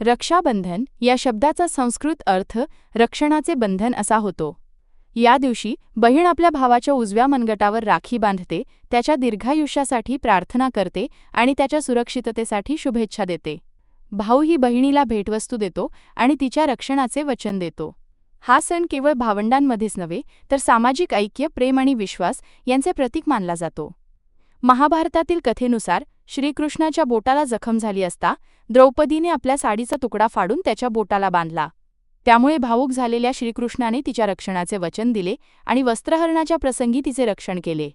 रक्षाबंधन या शब्दाचा संस्कृत अर्थ रक्षणाचे बंधन असा होतो. या दिवशी बहीण आपल्या भावाच्या उजव्या मनगटावर राखी बांधते त्याच्या दीर्घायुष्यासाठी प्रार्थना करते आणि त्याच्या सुरक्षिततेसाठी शुभेच्छा देते. भाऊ ही बहिणीला भेटवस्तू देतो आणि तिच्या रक्षणाचे वचन देतो. हा सण केवळ भावंडांमध्येच नव्हे तर सामाजिक ऐक्य प्रेम आणि विश्वास यांचे प्रतीक मानला जातो. महाभारतातील कथेनुसार श्रीकृष्णाच्या बोटाला जखम झाली असता द्रौपदीने आपल्या साडीचा तुकडा फाडून त्याच्या बोटाला बांधला. त्यामुळे भावूक झालेल्या श्रीकृष्णाने तिच्या रक्षणाचे वचन दिले आणि वस्त्रहरणाच्या प्रसंगी तिचे रक्षण केले.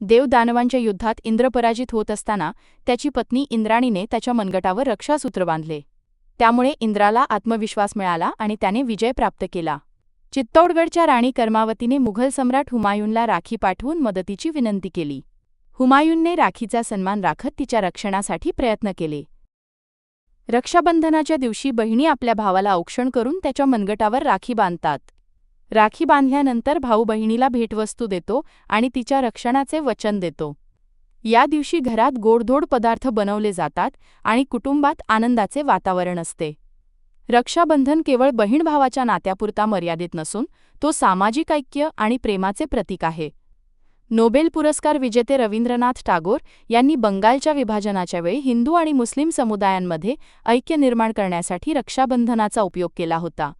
देवदानवांच्या युद्धात इंद्र पराजित होत असताना त्याची पत्नी इंद्राणीने त्याच्या मनगटावर रक्षासूत्र बांधले. त्यामुळे इंद्राला आत्मविश्वास मिळाला आणि त्याने विजय प्राप्त केला. चित्तौडगडच्या राणी कर्मावतीने मुघल सम्राट हुमायूनला राखी पाठवून मदतीची विनंती केली. हुमायूनने राखीचा सन्मान राखत तिच्या रक्षणासाठी प्रयत्न केले. रक्षाबंधनाच्या दिवशी बहिणी आपल्या भावाला औक्षण करून त्याच्या मनगटावर राखी बांधतात. राखी बांधल्यानंतर भाऊ बहिणीला भेटवस्तू देतो आणि तिच्या रक्षणाचे वचन देतो. या दिवशी घरात गोडधोड पदार्थ बनवले जातात आणि कुटुंबात आनंदाचे वातावरण असते. रक्षाबंधन केवळ बहीण भावाच्या नात्यापुरता मर्यादित नसून तो सामाजिक ऐक्य आणि प्रेमाचे प्रतीक आहे. नोबेल पुरस्कार विजेते रवींद्रनाथ टागोर यांनी बंगालच्या विभाजनाच्या वेळी हिंदू आणि मुस्लिम समुदायांमध्ये ऐक्य निर्माण करण्यासाठी रक्षाबंधनाचा उपयोग केला होता.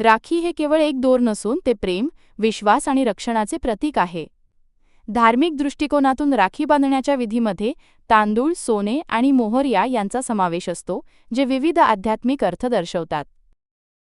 राखी हे केवळ एक दोर नसून ते प्रेम विश्वास आणि रक्षणाचे प्रतीक आहे. धार्मिक दृष्टिकोनातून राखी बांधण्याच्या विधीमध्ये तांदूळ सोने आणि मोहरिया यांचा समावेश असतो जे विविध आध्यात्मिक अर्थ दर्शवतात.